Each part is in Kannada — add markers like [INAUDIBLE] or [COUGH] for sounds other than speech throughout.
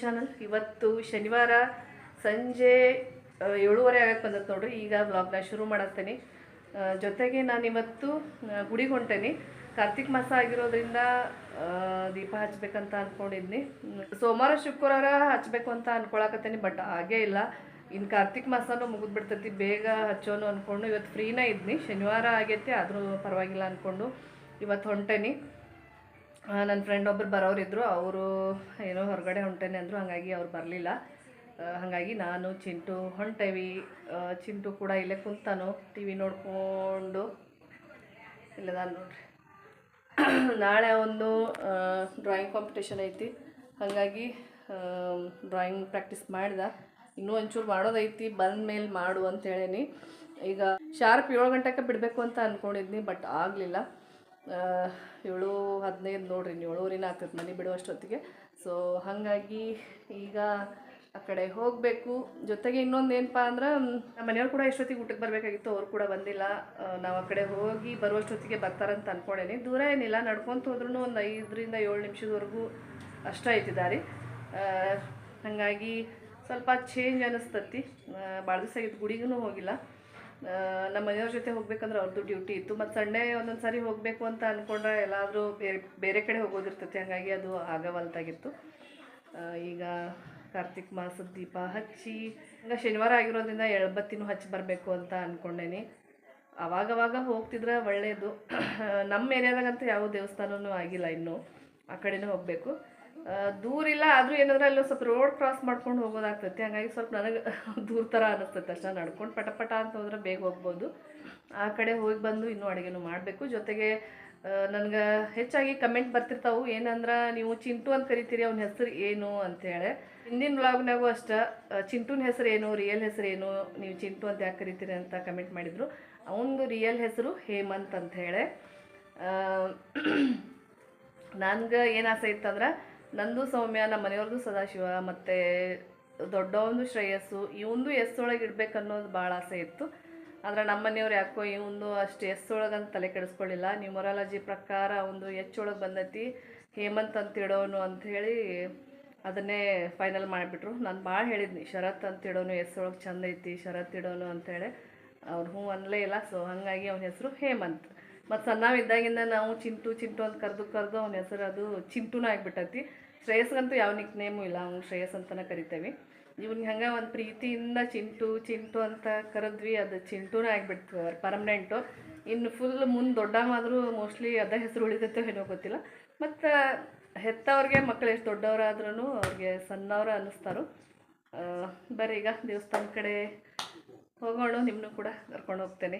ಚಾನಲ್ ಇವತ್ತು ಶನಿವಾರ ಸಂಜೆ ಏಳುವರೆ ಆಗಕ್ಕೆ ಬಂದದ್ದು ನೋಡ್ರಿ. ಈಗ ಬ್ಲಾಗ್ನ ಶುರು ಮಾಡತ್ತೇನೆ ಜೊತೆಗೆ ನಾನು ಇವತ್ತು ಆ, ಗುಡಿಗೆ ಹೊಂಟೇನಿ ಕಾರ್ತಿಕ್ ಮಾಸ ಆಗಿರೋದ್ರಿಂದ ದೀಪ ಹಚ್ಬೇಕಂತ ಅಂದ್ಕೊಂಡಿದ್ನಿ ಸೋಮವಾರ ಶುಕ್ರವಾರ ಹಚ್ಚಬೇಕು ಅಂತ ಅಂದ್ಕೊಳಕತ್ತೇನೆ ಬಟ್ ಹಾಗೇ ಇಲ್ಲ. ಇನ್ನು ಕಾರ್ತಿಕ್ ಮಾಸನೂ ಮುಗಿದ್ಬಿಡ್ತೈತಿ ಬೇಗ ಹಚ್ಚೋನು ಅಂದ್ಕೊಂಡು ಇವತ್ತು ಫ್ರೀನೇ ಇದ್ನಿ. ಶನಿವಾರ ಆಗೈತಿ ಆದರೂ ಪರವಾಗಿಲ್ಲ ಅಂದ್ಕೊಂಡು ಇವತ್ತು ಹೊಂಟೇನಿ. ನನ್ನ ಫ್ರೆಂಡ್ ಒಬ್ಬರು ಬರೋರಿದ್ರು, ಅವರು ಏನೋ ಹೊರಗಡೆ ಹೊಂಟೇನೆ ಅಂದರು, ಹಾಗಾಗಿ ಅವ್ರು ಬರಲಿಲ್ಲ. ಹಾಗಾಗಿ ನಾನು, ಚಿಂಟು ಹೊಂಟೇವಿ. ಚಿಂಟು ಕೂಡ ಇಲ್ಲೇ ಕುಂತಾನು ಟಿ ವಿ ನೋಡಿಕೊಂಡು ಇಲ್ಲದ ನೋಡ್ರಿ. [CLEARS THROAT] ನಾಳೆ ಒಂದು ಡ್ರಾಯಿಂಗ್ ಕಾಂಪಿಟೇಷನ್ ಐತಿ. ಹಾಗಾಗಿ ಡ್ರಾಯಿಂಗ್ ಪ್ರಾಕ್ಟೀಸ್ ಮಾಡ್ದೆ. ಇನ್ನೂ ಒಂಚೂರು ಮಾಡೋದೈತಿ ಬಂದ ಮೇಲೆ ಮಾಡು ಅಂತ ಹೇಳೇನಿ. ಈಗ ಶಾರ್ಪ್ ಏಳು ಗಂಟೆಗೆ ಬಿಡಬೇಕು ಅಂತ ಅಂದ್ಕೊಂಡಿದ್ನಿ ಬಟ್ ಆಗಲಿಲ್ಲ. ಏಳು, ಹದಿನೈದು ನೋಡ್ರಿ ನೀವು ಏಳುವರಿನ ಆಗ್ತದೆ ಮನೆ ಬಿಡುವಷ್ಟೊತ್ತಿಗೆ ಸೊ ಹಾಗಾಗಿ ಈಗ ಆ ಕಡೆ ಹೋಗಬೇಕು. ಜೊತೆಗೆ ಇನ್ನೊಂದು ಏನಪ್ಪ ಅಂದ್ರೆ ನಮ್ಮ ಮನೆಯವ್ರು ಕೂಡ ಎಷ್ಟೊತ್ತಿಗೆ ಊಟಕ್ಕೆ ಬರಬೇಕಾಗಿತ್ತು, ಅವ್ರು ಕೂಡ ಬಂದಿಲ್ಲ. ನಾವು ಆ ಕಡೆ ಹೋಗಿ ಬರುವಷ್ಟೊತ್ತಿಗೆ ಬರ್ತಾರಂತ ಅಂದ್ಕೊಂಡೇನಿ ದೂರ ಏನಿಲ್ಲ, ನಡ್ಕೊಂತ ಹೋದ್ರೂ ಒಂದು ಐದರಿಂದ ಏಳು ನಿಮಿಷದವರೆಗೂ ಅಷ್ಟೇ ದಾರಿ. ಹಾಗಾಗಿ ಸ್ವಲ್ಪ ಚೇಂಜ್ ಅನ್ನಿಸ್ತತಿ ಭಾಳ ದಿವಸ ಆಗಿತ್ತು ಗುಡಿಗೂ ಹೋಗಿಲ್ಲ. ನಮ್ಮ ಮನೆಯವ್ರ ಜೊತೆ ಹೋಗ್ಬೇಕಂದ್ರೆ ಅವ್ರದ್ದು ಡ್ಯೂಟಿ ಇತ್ತು. ಮತ್ತು ಸಂಡೇ ಒಂದೊಂದು ಸಾರಿ ಹೋಗಬೇಕು ಅಂತ ಅಂದ್ಕೊಂಡ್ರೆ ಎಲ್ಲಾದರೂ ಬೇರೆ ಬೇರೆ ಕಡೆ ಹೋಗೋದಿರ್ತೈತಿ. ಹಾಗಾಗಿ ಅದು ಆಗವಲ್ತಾಗಿತ್ತು. ಈಗ ಕಾರ್ತಿಕ್ ಮಾಸದ ದೀಪ ಹಚ್ಚಿ, ಈಗ ಶನಿವಾರ ಆಗಿರೋದ್ರಿಂದ ಎಳ್ಬತ್ತಿನೂ ಹಚ್ಚಿ ಬರಬೇಕು ಅಂತ ಅಂದ್ಕೊಂಡೇನಿ ಅವಾಗವಾಗ ಹೋಗ್ತಿದ್ರೆ ಒಳ್ಳೆಯದು [CLEARS THROAT] ನಮ್ಮ ಏರಿಯಾದಾಗಂತೂ ಯಾವ ದೇವಸ್ಥಾನವೂ ಆಗಿಲ್ಲ ಇನ್ನೂ. ಆ ಕಡೆನೇ ಹೋಗಬೇಕು. ದೂರ ಇಲ್ಲ, ಆದರೂ ಏನಂದ್ರೆ ಅಲ್ಲಿ ಸ್ವಲ್ಪ ರೋಡ್ ಕ್ರಾಸ್ ಮಾಡ್ಕೊಂಡು ಹೋಗೋದಾಗ್ತೈತಿ. ಹಾಗಾಗಿ ಸ್ವಲ್ಪ ನನಗೆ [LAUGHS] ದೂರ ಥರ ಅನ್ನಿಸ್ತೈತೆ ಅಷ್ಟೇ. ನಡ್ಕೊಂಡು ಪಟ ಅಂತ ಹೋದ್ರೆ ಬೇಗ ಹೋಗ್ಬೋದು. ಆ ಕಡೆ ಹೋಗಿ ಬಂದು ಇನ್ನೂ ಅಡುಗೆನೂ ಮಾಡಬೇಕು. ಜೊತೆಗೆ ನನಗೆ ಹೆಚ್ಚಾಗಿ ಕಮೆಂಟ್ ಬರ್ತಿರ್ತಾವು. ಏನಂದ್ರೆ, ನೀವು ಚಿಂಟು ಅಂತ ಕರಿತೀರಿ, ಅವ್ನ ಹೆಸರು ಏನು ಅಂತೇಳಿ ಹಿಂದಿನ ವ್ಲಾಗ್ನಾಗೂ ಅಷ್ಟೇ ಚಿಂಟುನ ಹೆಸರು ಏನು ರಿಯಲ್ ಹೆಸರು ಏನು, ನೀವು ಚಿಂಟು ಅಂತ ಯಾಕೆ ಕರಿತೀರಿ ಅಂತ ಕಮೆಂಟ್ ಮಾಡಿದರು. ಅವನದು ರಿಯಲ್ ಹೆಸರು ಹೇಮಂತ್ ಅಂತ ಹೇಳಿ. [CLEARS THROAT] ನನಗೆ ಏನು ಆಸೆ ಇತ್ತಂದ್ರೆ ನಂದು ಸೌಮ್ಯ, ನಮ್ಮ ಮನೆಯವ್ರದ್ದು ಸದಾಶಿವ ಮತ್ತು ದೊಡ್ಡವನು ಶ್ರೇಯಸ್ಸು, ಇವಂದು ಎಸ್ಸೊಳಗೆ ಇಡ್ಬೇಕು ಅನ್ನೋದು ಭಾಳ ಆಸೆ ಇತ್ತು. ಆದರೆ ನಮ್ಮ ಮನೆಯವ್ರು ಯಾಕೋ ಇವಂದು ಅಷ್ಟು ಎಸ್ಸೊಳಗಂತ ತಲೆ ಕೆಡಿಸ್ಕೊಳ್ಳಿಲ್ಲ. ನ್ಯೂಮರಾಲಜಿ ಪ್ರಕಾರ ಒಂದು ಎಚ್ಚೊಳಗೆ ಬಂದೈತಿ, ಹೇಮಂತ್ ಅಂತ ಇಡೋನು ಅಂಥೇಳಿ ಅದನ್ನೇ ಫೈನಲ್ ಮಾಡಿಬಿಟ್ರು. ನಾನು ಭಾಳ ಹೇಳಿದ್ನಿ, ಶರತ್ ಅಂತ ಇಡೋನು ಎಸ್ಸೊಳಗೆ ಚಂದ ಶರತ್ ಇಡೋನು ಅಂತೇಳಿ ಅವ್ರು ಹ್ಞೂ ಅನ್ನಲೇ ಇಲ್ಲ, ಸೊ ಹಾಗಾಗಿ ಅವನ ಹೆಸರು ಹೇಮಂತ್. ಮತ್ತು ಸಣ್ಣವಿದ್ದಾಗಿಂದ ನಾವು ಚಿಂಟು ಚಿಂಟು ಅಂತ ಕರೆದು ಕರೆದು ಅವನ ಹೆಸರು ಅದು ಚಿಂಟುನ ಆಗಿಬಿಟ್ಟೈತಿ. ಶ್ರೇಯಸ್ಗಂತೂ ಯಾವ ನಿಕ್ ನೇಮು ಇಲ್ಲ, ಅವ್ನು ಶ್ರೇಯಸ್ ಅಂತಲೇ ಕರಿತೇವೆ. ಇವ್ನಿಗೆ ಹಂಗೆ ಒಂದು ಪ್ರೀತಿಯಿಂದ ಚಿಂಟು ಚಿಂಟು ಅಂತ ಕರೆದ್ವಿ, ಅದು ಚಿಂಟುನ ಆಗಿಬಿಡ್ತು ಪರ್ಮನೆಂಟು ಇನ್ನು ಫುಲ್ ಮುಂದೆ ದೊಡ್ಡವಾದರೂ ಮೋಸ್ಟ್ಲಿ ಅದೇ ಹೆಸರು ಉಳಿದೈತೆ ಏನೋ ಗೊತ್ತಿಲ್ಲ. ಮತ್ತು ಹೆತ್ತವ್ರಿಗೆ ಮಕ್ಕಳು ಎಷ್ಟು ದೊಡ್ಡವರಾದ್ರೂ ಅವ್ರಿಗೆ ಸಣ್ಣವ್ರ ಅನ್ನಿಸ್ತಾರೋ. ಬರೀ ಈಗ ದೇವಸ್ಥಾನ ಕಡೆ ಹೋಗೋಣ ನಿಮ್ಮನ್ನು ಕೂಡ ಕರ್ಕೊಂಡು ಹೋಗ್ತೇನೆ.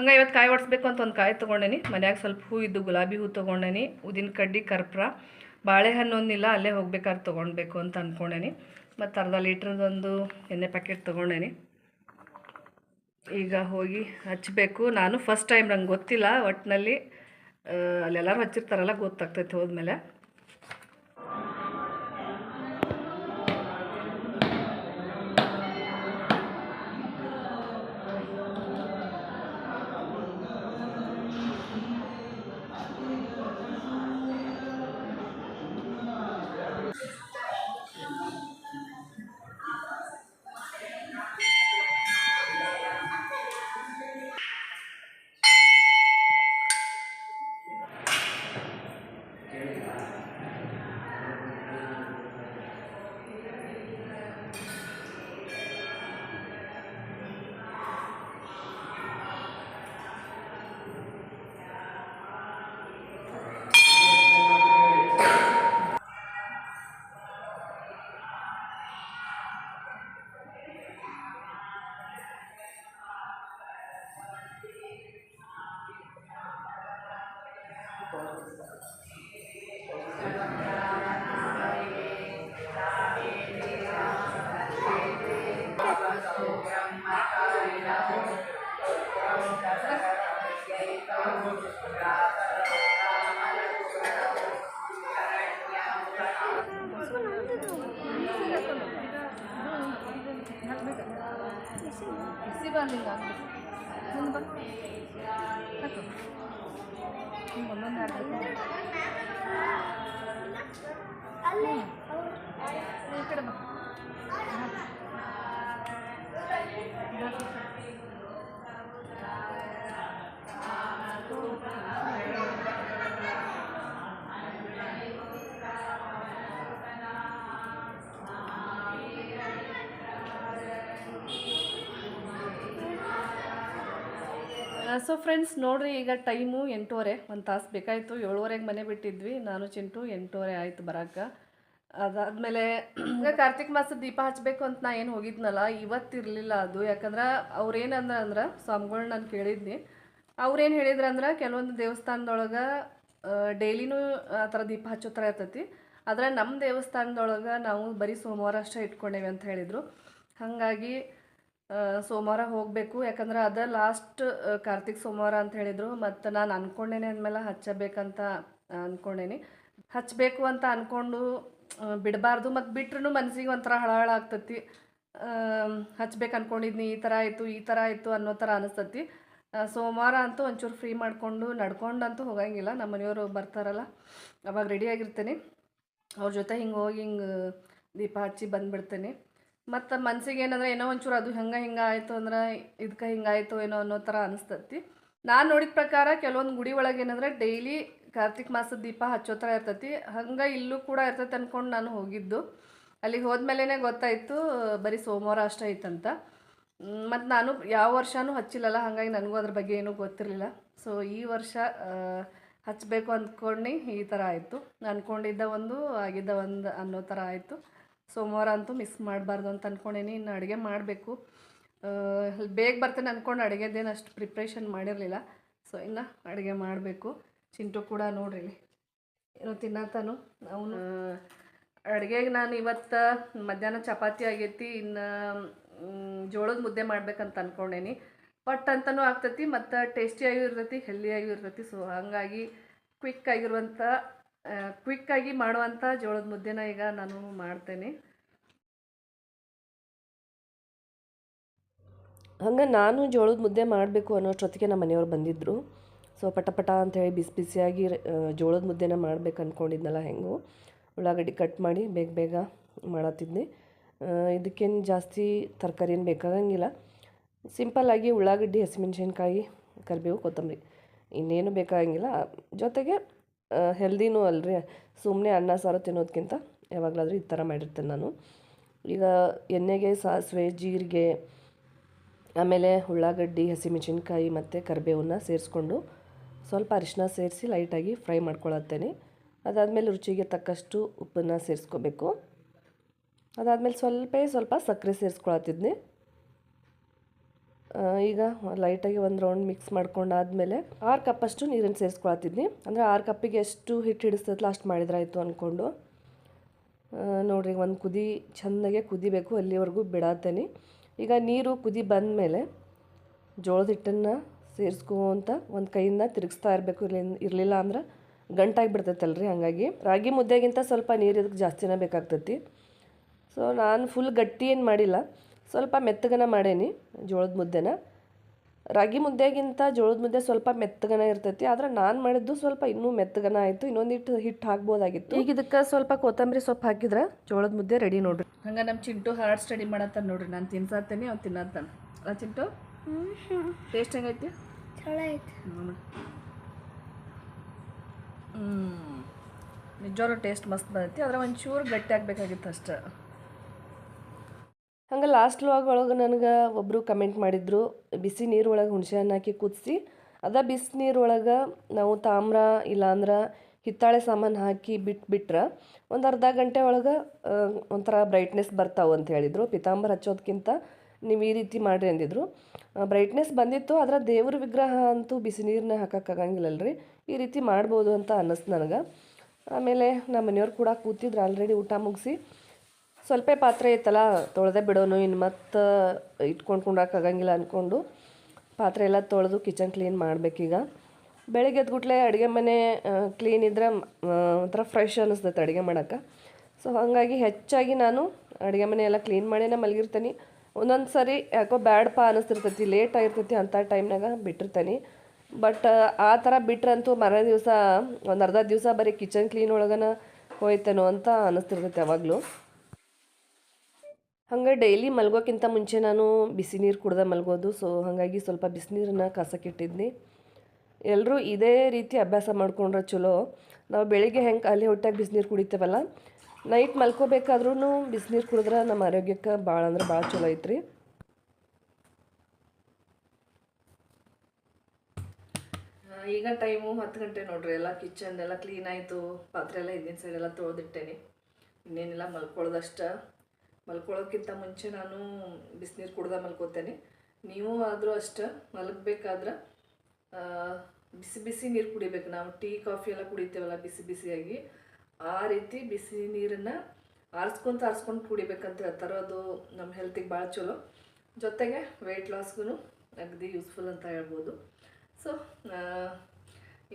ಹಂಗೆ ಇವತ್ತು ಕಾಯಿ ಒಡಿಸ್ಬೇಕು ಅಂತ ಒಂದು ಕಾಯಿ ತೊಗೊಂಡೇನಿ. ಮನ್ಯಾಗ ಸ್ವಲ್ಪ ಹೂ ಇದ್ದು ಗುಲಾಬಿ ಹೂ ತೊಗೊಂಡೇನಿ ಉದಿನ ಕಡ್ಡಿ, ಕರ್ಪೂರ. ಬಾಳೆಹಣ್ಣು ಒಂದಿಲ್ಲ, ಅಲ್ಲೇ ಹೋಗ್ಬೇಕಾದ್ರೆ ತೊಗೊಳ್ಬೇಕು ಅಂತ ಅಂದ್ಕೊಂಡೇನಿ ಮತ್ತು ಅರ್ಧ ಲೀಟ್ರದೊಂದು ಎಣ್ಣೆ ಪ್ಯಾಕೆಟ್ ತೊಗೊಂಡೇನಿ. ಈಗ ಹೋಗಿ ಹಚ್ಚಬೇಕು ನಾನು ಫಸ್ಟ್ ಟೈಮ್ ನಂಗೆ ಗೊತ್ತಿಲ್ಲ ಒಟ್ಟಿನಲ್ಲಿ ಅಲ್ಲೆಲ್ಲರೂ ಹಚ್ಚಿರ್ತಾರಲ್ಲ, ಗೊತ್ತಾಗ್ತೈತೆ ಹೋದ್ಮೇಲೆ. ಬಿಸಿ ಬಾರ್ಲಿಂಗ್ ಹಾಕ್ಬೇಕು ಮುಂದೆ ಬಾ ಹಾಕು ಹಿಂಗೆ ಒಂದೊಂದು ಹಾಕ್ಬೇಕು ಅಲ್ಲೇ ಈ ಕಡೆ ಬಾ ಸೊ ಫ್ರೆಂಡ್ಸ್ ನೋಡ್ರಿ, ಈಗ ಟೈಮು ಎಂಟೂವರೆ, ಒಂದು ತಾಸು ಬೇಕಾಯಿತು. ಏಳುವರೆಗೆ ಮನೆ ಬಿಟ್ಟಿದ್ವಿ. ನಾನು, ಚಿಂಟು, ಎಂಟೂವರೆ ಆಯಿತು ಬರೋಕ್ಕೆ ಅದಾದಮೇಲೆ ಕಾರ್ತಿಕ್ ಮಾಸ ದೀಪ ಹಚ್ಚಬೇಕು ಅಂತ ನಾ ಏನು ಹೋಗಿದ್ನಲ್ಲ ಇವತ್ತಿರಲಿಲ್ಲ ಅದು. ಯಾಕಂದ್ರೆ, ಅವ್ರೇನಂದ್ರೆ ಅಂದ್ರೆ, ಸ್ವಾಮಿಗಳು ನಾನು ಕೇಳಿದ್ನಿ. ಅವ್ರೇನು ಹೇಳಿದ್ರು ಅಂದ್ರೆ, ಕೆಲವೊಂದು ದೇವಸ್ಥಾನದೊಳಗೆ ಡೈಲಿನೂ ಆ ಥರ ದೀಪ ಹಚ್ಚೋ ಥರ ಇರ್ತೈತಿ. ಆದರೆ ನಮ್ಮ ದೇವಸ್ಥಾನದೊಳಗೆ ನಾವು ಬರೀ ಸೋಮವಾರ ಅಷ್ಟೇ ಇಟ್ಕೊಂಡೇವೆ ಅಂತ ಹೇಳಿದರು. ಹಾಗಾಗಿ ಸೋಮವಾರ ಹೋಗಬೇಕು. ಯಾಕಂದ್ರೆ ಅದ ಲಾಸ್ಟ್ ಕಾರ್ತಿಕ್ ಸೋಮವಾರ ಅಂತ ಹೇಳಿದರು. ಮತ್ತು ನಾನು ಅಂದ್ಕೊಂಡೇನೆ ಅಂದಮೇಲೆ ಹಚ್ಚಬೇಕಂತ ಅಂದ್ಕೊಂಡೇನಿ ಹಚ್ಚಬೇಕು ಅಂತ ಅಂದ್ಕೊಂಡು ಬಿಡಬಾರ್ದು. ಮತ್ತು ಬಿಟ್ರೂ ಮನಸ್ಸಿಗೆ ಒಂಥರ ಹಳಹಳ ಆಗ್ತತಿ. ಹಚ್ಬೇಕು ಅಂದ್ಕೊಂಡಿದ್ನಿ ಈ ಥರ ಆಯಿತು, ಈ ಥರ ಆಯಿತು ಅನ್ನೋ ಥರ ಅನಿಸ್ತತಿ. ಸೋಮವಾರ ಅಂತೂ ಒಂಚೂರು ಫ್ರೀ ಮಾಡಿಕೊಂಡು, ನಡ್ಕೊಂಡಂತೂ ಹೋಗಂಗಿಲ್ಲ. ನಮ್ಮ ಮನೆಯವರು ಬರ್ತಾರಲ್ಲ, ಅವಾಗ ರೆಡಿಯಾಗಿರ್ತೇನೆ ಅವ್ರ ಜೊತೆ ಹಿಂಗೆ ಹೋಗಿ ಹಿಂಗೆ ದೀಪ ಹಚ್ಚಿ ಬಂದುಬಿಡ್ತೇನೆ. ಮತ್ತು ಮನ್ಸಿಗೆ ಏನಂದ್ರೆ ಏನೋ ಒಂಚೂರು ಅದು ಹೆಂಗೆ ಹಿಂಗೆ ಆಯಿತು ಅಂದ್ರೆ ಇದಕ್ಕೆ ಹಿಂಗಾಯಿತು ಏನೋ ಅನ್ನೋ ಥರ ಅನಿಸ್ತತಿ. ನಾನು ನೋಡಿದ ಪ್ರಕಾರ ಕೆಲವೊಂದು ಗುಡಿ ಒಳಗೆ ಏನಂದ್ರೆ ಡೈಲಿ ಕಾರ್ತಿಕ್ ಮಾಸದ ದೀಪ ಹಚ್ಚೋ ಥರ ಇರ್ತೈತಿ. ಹಂಗೆ ಇಲ್ಲೂ ಕೂಡ ಇರ್ತೈತೆ ಅಂದ್ಕೊಂಡು ನಾನು ಹೋಗಿದ್ದು. ಅಲ್ಲಿಗೆ ಹೋದ್ಮೇಲೇ ಗೊತ್ತಾಯಿತು, ಬರೀ ಸೋಮವಾರ ಅಷ್ಟೇ ಐತಂತ. ಮತ್ತು ನಾನು ಯಾವ ವರ್ಷನೂ ಹಚ್ಚಿಲ್ಲಲ್ಲ, ಹಾಗಾಗಿ ನನಗೂ ಅದ್ರ ಬಗ್ಗೆ ಏನೂ ಗೊತ್ತಿರಲಿಲ್ಲ. ಸೊ ಈ ವರ್ಷ ಹಚ್ಚಬೇಕು ಅಂದ್ಕೊಂಡು ಈ ಥರ ಆಯಿತು. ಅಂದ್ಕೊಂಡಿದ್ದ ಒಂದು, ಆಗಿದ್ದ ಒಂದು ಅನ್ನೋ ಥರ ಆಯಿತು. ಸೋಮವಾರ ಅಂತೂ ಮಿಸ್ ಮಾಡಬಾರ್ದು ಅಂತ ಅಂದ್ಕೊಂಡೇನಿ ಇನ್ನು ಅಡುಗೆ ಮಾಡಬೇಕು. ಬೇಗ ಬರ್ತೇನೆ ಅಂದ್ಕೊಂಡು ಅಡುಗೆದೇನು ಅಷ್ಟು ಪ್ರಿಪ್ರೇಷನ್ ಮಾಡಿರಲಿಲ್ಲ. ಸೊ ಇನ್ನು ಅಡುಗೆ ಮಾಡಬೇಕು. ಚಿಂಟು ಕೂಡ ನೋಡ್ರಿ ಏನು ತಿನ್ನತ್ತಾನು. ಅವನು ಅಡುಗೆಗೆ ನಾನು ಇವತ್ತು ಮಧ್ಯಾಹ್ನ ಚಪಾತಿ ಆಗೈತಿ, ಇನ್ನು ಜೋಳದ ಮುದ್ದೆ ಮಾಡ್ಬೇಕಂತ ಅಂದ್ಕೊಂಡೇನಿ ಪಟ್ ಅಂತಲೂ ಆಗ್ತೈತಿ, ಮತ್ತು ಟೇಸ್ಟಿಯಾಗೂ ಇರ್ತೈತಿ ಹೆಲ್ದಿಯಾಗೂ ಇರ್ತೈತಿ. ಸೊ ಹಾಗಾಗಿ ಕ್ವಿಕ್ ಆಗಿರುವಂಥ ಕ್ವಿಕ್ಕಾಗಿ ಮಾಡುವಂಥ ಜೋಳದ ಮುದ್ದೆನ ಈಗ ನಾನು ಮಾಡ್ತೇನೆ. ಹಂಗೆ ನಾನು ಜೋಳದ ಮುದ್ದೆ ಮಾಡಬೇಕು ಅನ್ನೋಷ್ಟೊತ್ತಿಗೆ ನಮ್ಮ ಮನೆಯವ್ರು ಬಂದಿದ್ದರು ಸೊ ಪಟ ಪಟ ಅಂತೇಳಿ ಬಿಸಿ ಬಿಸಿಯಾಗಿ ಜೋಳದ ಮುದ್ದೆನ ಮಾಡ್ಬೇಕು ಅಂದ್ಕೊಂಡಿದ್ನಲ್ಲ ಹೆಂಗೋ. ಉಳ್ಳಾಗಡ್ಡಿ ಕಟ್ ಮಾಡಿ ಬೇಗ ಬೇಗ ಮಾಡತ್ತಿದ್ನಿ ಇದಕ್ಕೇನು ಜಾಸ್ತಿ ತರಕಾರಿ ಏನು ಬೇಕಾಗಂಗಿಲ್ಲ ಸಿಂಪಲ್ಲಾಗಿ ಉಳ್ಳಾಗಡ್ಡಿ, ಹಸಿಮೆಣ್ಸಿನ್ಕಾಯಿ, ಕರಿಬೇವು, ಕೊತ್ತಂಬರಿ ಇನ್ನೇನು ಬೇಕಾಗಂಗಿಲ್ಲ. ಜೊತೆಗೆ ಹೆಲ್ದಿನೂ ಅಲ್ರಿ. ಸುಮ್ಮನೆ ಅನ್ನ, ಸಾರು ತಿನ್ನೋದಕ್ಕಿಂತ ಯಾವಾಗಲಾದರೂ ಈ ಥರ ಮಾಡಿರ್ತೇನೆ ನಾನು. ಈಗ ಎಣ್ಣೆಗೆ ಸಾಸಿವೆ ಜೀರಿಗೆ, ಆಮೇಲೆ ಉಳ್ಳಾಗಡ್ಡಿ, ಹಸಿಮೆಣಸಿನ್ಕಾಯಿ ಮತ್ತು ಕರಿಬೇವನ್ನ ಸೇರಿಸ್ಕೊಂಡು ಸ್ವಲ್ಪ ಅರಿಶಿನ ಸೇರಿಸಿ ಲೈಟಾಗಿ ಫ್ರೈ ಮಾಡ್ಕೊಳತ್ತೇನೆ. ಅದಾದಮೇಲೆ ರುಚಿಗೆ ತಕ್ಕಷ್ಟು ಉಪ್ಪನ್ನು ಸೇರಿಸ್ಕೋಬೇಕು. ಅದಾದಮೇಲೆ ಸ್ವಲ್ಪ ಸ್ವಲ್ಪ ಸಕ್ಕರೆ ಸೇರಿಸ್ಕೊಳತ್ತಿದ್ನಿ. ಈಗ ಲೈಟಾಗಿ ಒಂದು ರೌಂಡ್ ಮಿಕ್ಸ್ ಮಾಡ್ಕೊಂಡಾದ್ಮೇಲೆ ಆರು ಕಪ್ಪಷ್ಟು ನೀರನ್ನು ಸೇರಿಸ್ಕೊಳತ್ತಿದ್ನಿ ಅಂದರೆ ಆರು ಕಪ್ಪಿಗೆ ಎಷ್ಟು ಹಿಟ್ಟು ಹಿಡಿಸ್ತೈತಲ್ಲ ಅಷ್ಟು ಮಾಡಿದ್ರಾಯಿತು ಅಂದ್ಕೊಂಡು ನೋಡಿರಿ, ಒಂದು ಕುದಿ, ಚೆನ್ನಾಗೆ ಕುದಿಬೇಕು ಅಲ್ಲಿವರೆಗೂ ಬಿಡಾತೇನೆ. ಈಗ ನೀರು ಕುದಿ ಬಂದಮೇಲೆ ಜೋಳದ ಹಿಟ್ಟನ್ನು ಸೇರಿಸ್ಕೊಂತ ಒಂದು ಕೈಯಿಂದ ತಿರುಗಿಸ್ತಾ ಇರಬೇಕು. ಇರ್ಲಿ, ಇರಲಿಲ್ಲ ಅಂದ್ರೆ ಗಂಟಾಗಿ ಬಿಡ್ತೈತಲ್ರಿ ಹಾಗಾಗಿ. ರಾಗಿ ಮುದ್ದೆಗಿಂತ ಸ್ವಲ್ಪ ನೀರು ಇದಕ್ಕೆ ಜಾಸ್ತಿನೇ ಬೇಕಾಗ್ತೈತಿ. ಸೊ ನಾನು ಫುಲ್ ಗಟ್ಟಿ ಏನು ಮಾಡಿಲ್ಲ. ಸ್ವಲ್ಪ ಮೆತ್ತಗನ ಮಾಡೇನಿ ಜೋಳದ ಮುದ್ದೆನ. ರಾಗಿ ಮುದ್ದೆಗಿಂತ ಜೋಳದ ಮುದ್ದೆ ಸ್ವಲ್ಪ ಮೆತ್ತಗನ ಇರ್ತೈತಿ ಆದ್ರೆ ನಾನು ಮಾಡಿದ್ದು ಸ್ವಲ್ಪ ಇನ್ನೂ ಮೆತ್ತಗನ ಆಯಿತು ಇನ್ನೊಂದಿಟ್ಟು ಹಿಟ್ಟು ಹಾಕ್ಬೋದಾಗಿತ್ತು. ಈಗ ಇದಕ್ಕೆ ಸ್ವಲ್ಪ ಕೊತ್ತಂಬರಿ ಸೊಪ್ಪು ಹಾಕಿದ್ರೆ ಜೋಳದ ಮುದ್ದೆ ರೆಡಿ ನೋಡ್ರಿ. ಹಂಗೆ ನಮ್ಮ ಚಿಂಟು ಹಾರ್ಡ್ ಸ್ಟಡಿ ಮಾಡತ್ತಾನ ನೋಡ್ರಿ ನಾನು ತಿನ್ಸಾತೇನೆ ಅವ್ನು ತಿನ್ನತ್ತಾನೆ. ಅಲ್ಲ ಚಿಂಟು? ಟೇಸ್ಟ್ ಹೆಂಗೈತಿ ಚಲೋ ಐತಿ. ಹ್ಞೂ ನಿಜವಾಗ್ಲೂ ಟೇಸ್ಟ್ ಮಸ್ತ್ ಬಂದೈತಿ ಆದ್ರೆ ಒಂಚೂರು ಗಟ್ಟಿ ಆಗಬೇಕಾಗಿತ್ತು ಅಷ್ಟೇ. ಹಂಗೆ ಲಾಸ್ಟ್ ಲಾಗ್ ಒಳಗೆ ನನಗೆ ಒಬ್ಬರು ಕಮೆಂಟ್ ಮಾಡಿದ್ರು, ಬಿಸಿ ನೀರೊಳಗೆ ಹುಣಸೆ ಹಣ್ಣು ಹಾಕಿ ಕುದಿಸಿ, ಅದ ಬಿಸಿ ನೀರೊಳಗೆ ನಾವು ತಾಮ್ರ ಇಲ್ಲಾಂದ್ರೆ ಹಿತ್ತಾಳೆ ಸಾಮಾನು ಹಾಕಿ ಬಿಟ್ಬಿಟ್ರೆ ಒಂದು ಅರ್ಧ ಗಂಟೆ ಒಳಗೆ ಒಂಥರ ಬ್ರೈಟ್ನೆಸ್ ಬರ್ತಾವೆ ಅಂತ ಹೇಳಿದರು. ಪಿತಾಂಬರ್ ಹಚ್ಚೋದಕ್ಕಿಂತ ನೀವು ಈ ರೀತಿ ಮಾಡಿರಿ ಅಂದಿದ್ರು. ಬ್ರೈಟ್ನೆಸ್ ಬಂದಿತ್ತು, ಆದರೆ ದೇವ್ರ ವಿಗ್ರಹ ಅಂತೂ ಬಿಸಿ ನೀರನ್ನ ಹಾಕೋಕ್ಕಾಗಂಗಿಲ್ಲಲ್ರಿ ಈ ರೀತಿ ಮಾಡ್ಬೋದು ಅಂತ ಅನ್ನಿಸ್ತು ನನಗೆ. ಆಮೇಲೆ ನಮ್ಮ ಮನೆಯವ್ರು ಕೂಡ ಕೂತಿದ್ರು ಆಲ್ರೆಡಿ ಊಟ ಮುಗಿಸಿ. ಸ್ವಲ್ಪ ಪಾತ್ರೆ ಇತ್ತಲ್ಲ ತೊಳೆದೇ ಬಿಡೋನು. ಇನ್ನು ಮತ್ತೆ ಇಟ್ಕೊಂಡು ಆಗಂಗಿಲ್ಲ ಅಂದ್ಕೊಂಡು ಪಾತ್ರೆ ಎಲ್ಲ ತೊಳೆದು ಕಿಚನ್ ಕ್ಲೀನ್ ಮಾಡಬೇಕೀಗ. ಬೆಳಗ್ಗೆ ಎದ್ಗುಟ್ಲೆ ಅಡುಗೆ ಮನೆ ಕ್ಲೀನ್ ಇದ್ರೆ ಆ, ಒಂಥರ ಫ್ರೆಶ್ ಅನ್ನಿಸ್ತೈತೆ ಅಡುಗೆ ಮಾಡೋಕ್ಕೆ. ಸೊ ಹಾಗಾಗಿ ಹೆಚ್ಚಾಗಿ ನಾನು ಅಡುಗೆ ಮನೆ ಎಲ್ಲ ಕ್ಲೀನ್ ಮಾಡೇನೆ ಮಲಗಿರ್ತೀನಿ. ಒಂದೊಂದು ಸರಿ ಯಾಕೋ ಬ್ಯಾಡಪ್ಪ ಅನ್ನಿಸ್ತಿರ್ತೈತಿ ಲೇಟ್ ಆಗಿರ್ತೈತಿ ಅಂಥ ಟೈಮ್ನಾಗ ಬಿಟ್ಟಿರ್ತೀನಿ. ಬಟ್ ಆ ಥರ ಬಿಟ್ರಂತೂ ಮರನೇ ದಿವಸ ಒಂದು ಅರ್ಧ ದಿವಸ ಬರೀ ಕಿಚನ್ ಕ್ಲೀನ್ ಒಳಗನ ಹೋಯ್ತೇನೋ ಅಂತ ಅನ್ನಿಸ್ತಿರ್ತೈತೆ ಯಾವಾಗಲೂ. ಹಂಗೆ ಡೈಲಿ ಮಲ್ಗೋಕ್ಕಿಂತ ಮುಂಚೆ ನಾನು ಬಿಸಿ ನೀರು ಕುಡ್ದೆ ಮಲ್ಗೋದು. ಸೊ ಹಾಗಾಗಿ ಸ್ವಲ್ಪ ಬಿಸಿನೀರನ್ನ ಕಾಸಕ್ಕಿಟ್ಟಿದ್ನಿ ಎಲ್ಲರೂ ಇದೇ ರೀತಿ ಅಭ್ಯಾಸ ಮಾಡ್ಕೊಂಡ್ರೆ ಚಲೋ. ನಾವು ಬೆಳಿಗ್ಗೆ ಹೆಂಗೆ ಅಲ್ಲಿ ಹೊಟ್ಟಾಗ ಬಿಸಿನೀರು ಕುಡಿತೇವಲ್ಲ, ನೈಟ್ ಮಲ್ಕೋಬೇಕಾದ್ರೂ ಬಿಸಿನೀರು ಕುಡಿದ್ರೆ ನಮ್ಮ ಆರೋಗ್ಯಕ್ಕೆ ಭಾಳ ಅಂದ್ರೆ ಭಾಳ ಚಲೋ ಐತ್ರಿ. ಈಗ ಟೈಮು ಹತ್ತು ಗಂಟೆ ನೋಡ್ರಿ. ಎಲ್ಲ ಕಿಚನ್ ಎಲ್ಲ ಕ್ಲೀನ್ ಆಯಿತು. ಪಾತ್ರೆ ಎಲ್ಲ ಹಿಂದಿನ ಸೈಡ್ ಎಲ್ಲ ತೊಳೆದಿಟ್ಟೇನಿ. ಇನ್ನೇನಿಲ್ಲ, ಮಲ್ಕೊಳ್ಳೋದಷ್ಟ. ಮಲ್ಕೊಳ್ಳೋಕ್ಕಿಂತ ಮುಂಚೆ ನಾನು ಬಿಸಿನೀರು ಕುಡ್ದ ಮಲ್ಕೋತೇನೆ. ನೀವು ಆದರೂ ಅಷ್ಟ ಮಲಗಬೇಕಾದ್ರೆ ಬಿಸಿ ಬಿಸಿ ನೀರು ಕುಡಿಬೇಕು. ನಾವು ಟೀ, ಕಾಫಿ ಎಲ್ಲ ಕುಡಿತೇವಲ್ಲ ಬಿಸಿ ಬಿಸಿಯಾಗಿ. ಆ ರೀತಿ ಬಿಸಿ ನೀರನ್ನು ಆರಿಸ್ಕೊಂತ ಆರಿಸ್ಕೊಂಡು ಕುಡಿಬೇಕಂತ ಹೇಳ್ತಾರೆ. ಅದು ನಮ್ಮ ಹೆಲ್ತಿಗೆ ಭಾಳ ಚಲೋ. ಜೊತೆಗೆ ವೆಯ್ಟ್ ಲಾಸ್ಗೂ ಅಗದಿ ಯೂಸ್ಫುಲ್ ಅಂತ ಹೇಳ್ಬೋದು. ಸೊ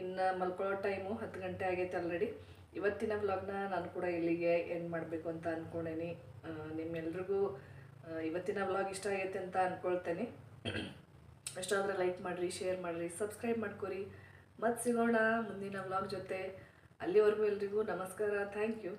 ಇನ್ನು ಮಲ್ಕೊಳ್ಳೋ ಟೈಮು ಹತ್ತು ಗಂಟೆ ಆಗೈತೆ ಆಲ್ರೆಡಿ ಇವತ್ತಿನ ಬ್ಲಾಗ್ನ ನಾನು ಕೂಡ ಇಲ್ಲಿಗೆ ಎಂಡ್ ಮಾಡಬೇಕು ಅಂತ ಅಂದ್ಕೊಂಡೇನಿ ನಿಮ್ಮೆಲ್ರಿಗೂ ಇವತ್ತಿನ ವ್ಲಾಗ್ ಇಷ್ಟ ಆಗೈತೆ ಅಂತ ಅಂದ್ಕೊಳ್ತೇನೆ ಇಷ್ಟಾದರೆ ಲೈಕ್ ಮಾಡಿರಿ ಶೇರ್ ಮಾಡಿರಿ ಸಬ್ಸ್ಕ್ರೈಬ್ ಮಾಡ್ಕೊರಿ. ಮತ್ತೆ ಸಿಗೋಣ ಮುಂದಿನ ವ್ಲಾಗ್ ಜೊತೆ. ಅಲ್ಲಿವರೆಗೂ ಎಲ್ರಿಗೂ ನಮಸ್ಕಾರ. Thank you